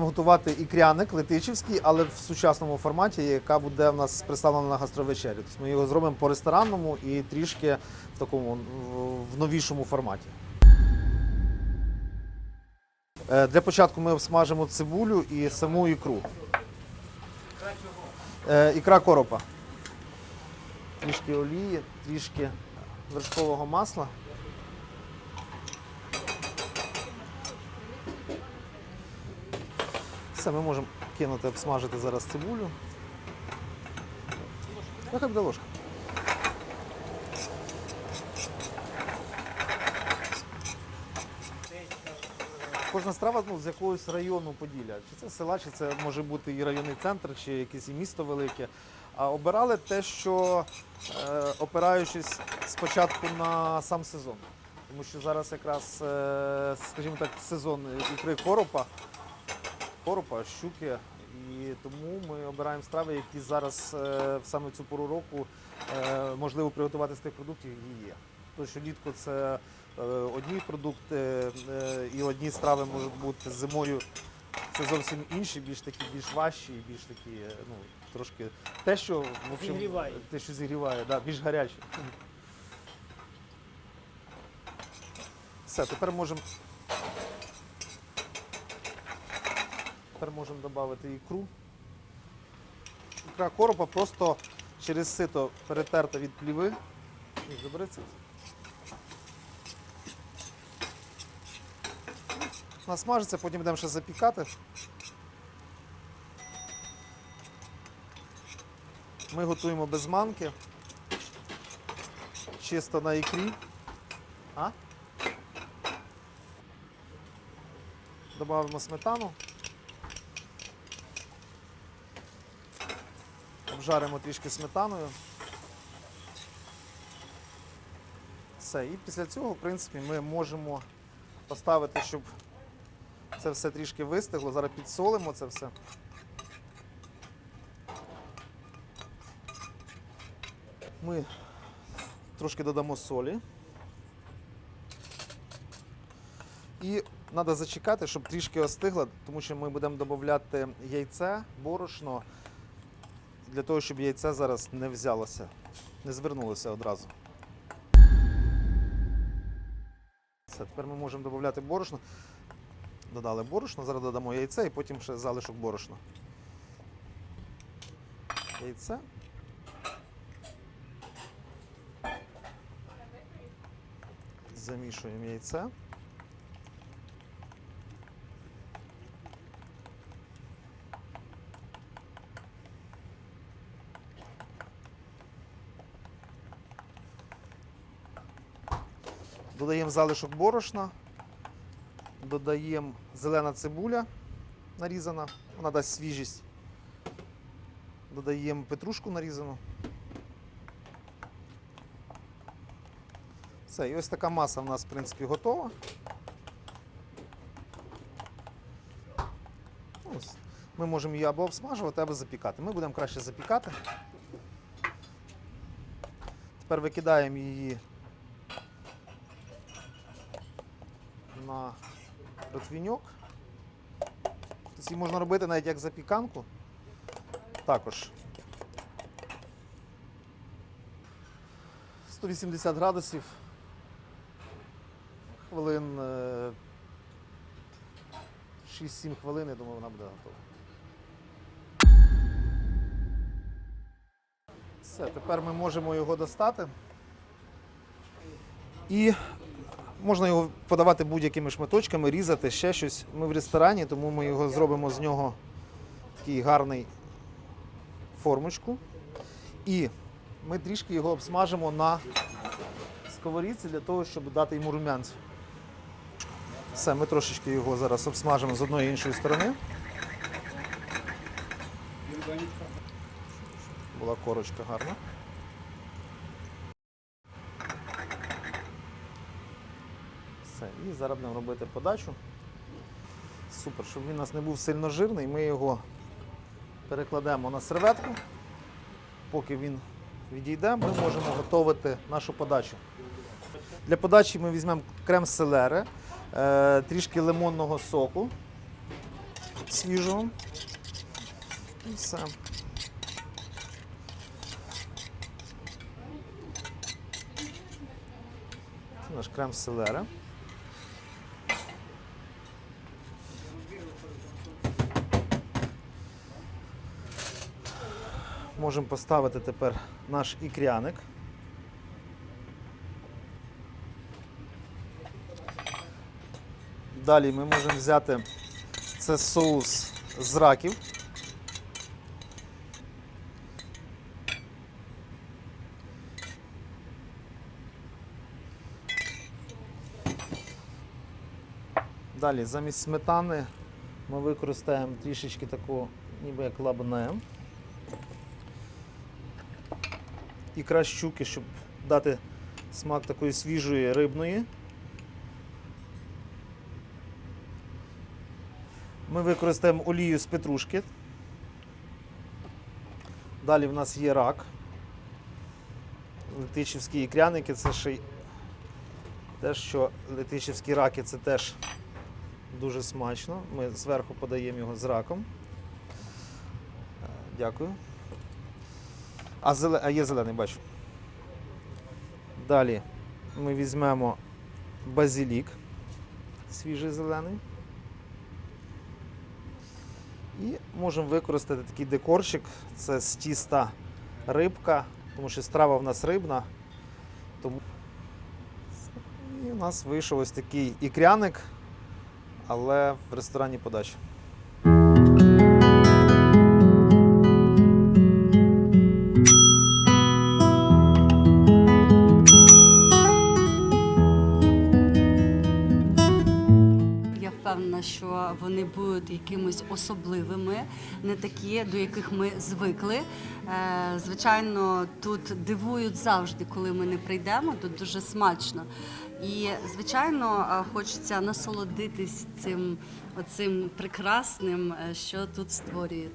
Готувати ікряник летичівський, але в сучасному форматі, яка буде в нас представлена на гастровечері. Тобто ми його зробимо по ресторанному і трішки в такому в новішому форматі. Е, Для початку ми обсмажимо цибулю і саму ікру. Е, Ікра коропа. Трішки олії, трішки вершкового масла. Все, ми можемо кинути, обсмажити зараз цибулю. Яка буде ложка? Кожна страва ну, з якогось району Поділля. Чи це села, чи це може бути і районний центр, чи якесь і місто велике. А обирали те, що е, опираючись спочатку на сам сезон. Тому що зараз якраз, е, скажімо так, сезон ікри коропа, коропа, щуки. І тому ми обираємо страви, які зараз е, в саме цю пору року е, можливо приготувати з тих продуктів, які є. Тому що літко це е, одні продукти і одні страви можуть бути зимою. Це зовсім інші, більш такі, більш важчі, більш такі, ну, трошки те, що в общем, Зігріває. те, що зігріває, да, більш гаряче. Все, тепер можемо. Тепер можемо додати ікру. Ікра коропа просто через сито перетерта від пліви. Забери. Насмажиться, потім будемо ще запікати. Ми готуємо без манки. Чисто на ікрі. А? Добавимо сметану. Обжаримо трішки сметаною. Все. І після цього, в принципі, ми можемо поставити, щоб це все трішки вистигло. Зараз підсолимо це все. Ми трошки додамо солі. І треба зачекати, щоб трішки остигло, тому що ми будемо додати яйце, борошно, для того, щоб яйце зараз не взялося, не звернулося одразу. Все, тепер ми можемо додати борошно. Додали борошно, зараз додамо яйце і потім ще залишок борошна. Яйце. Замішуємо яйце. Додаємо залишок борошна, додаємо зелена цибуля нарізана, вона дасть свіжість. Додаємо петрушку нарізану. Все, і ось така маса в нас, в принципі, готова. Ось. Ми можемо її або обсмажувати, або запікати. Ми будемо краще запікати. Тепер викидаємо її на противіньок. Тобто її можна робити навіть як запіканку. Також 180 градусів. Хвилин е, 6-7 хвилин, я думаю, вона буде готова. Все, тепер ми можемо його достати. І можна його подавати будь-якими шматочками, різати, ще щось. Ми в ресторані, тому ми його зробимо з нього такий гарний формочку. І ми трішки його обсмажимо на сковорідці для того, щоб дати йому рум'янцю. Все, ми трошечки його зараз обсмажимо з одної і іншої сторони. Була корочка гарна. Все, і зараз будемо робити подачу. Супер, щоб він у нас не був сильно жирний, ми його перекладемо на серветку. Поки він відійде, ми можемо готувати нашу подачу. Для подачі ми візьмемо крем селери, е, трішки лимонного соку, свіжого. І все. Це наш крем селери. Можемо поставити тепер наш ікряник. Далі ми можемо взяти це соус з раків. Далі замість сметани ми використаємо трішечки таку, ніби як лабне. Ікра щуки, щоб дати смак такої свіжої рибної. Ми використаємо олію з петрушки. Далі в нас є рак. Летичівські ікряники це ще й те, що летичівські раки це теж дуже смачно. Ми зверху подаємо його з раком. Е, Дякую. А, зеле... а є зелений, бачу. Далі ми візьмемо базилік свіжий зелений. І можемо використати такий декорчик. Це з тіста рибка, тому що страва в нас рибна. Тому... І у нас вийшов ось такий ікряник, але в ресторані подачі. Особливими, не такі, до яких ми звикли. Е, Звичайно, тут дивують завжди, коли ми не прийдемо. Тут дуже смачно. І звичайно, е, хочеться насолодитись цим оцим прекрасним, е, що тут створюють.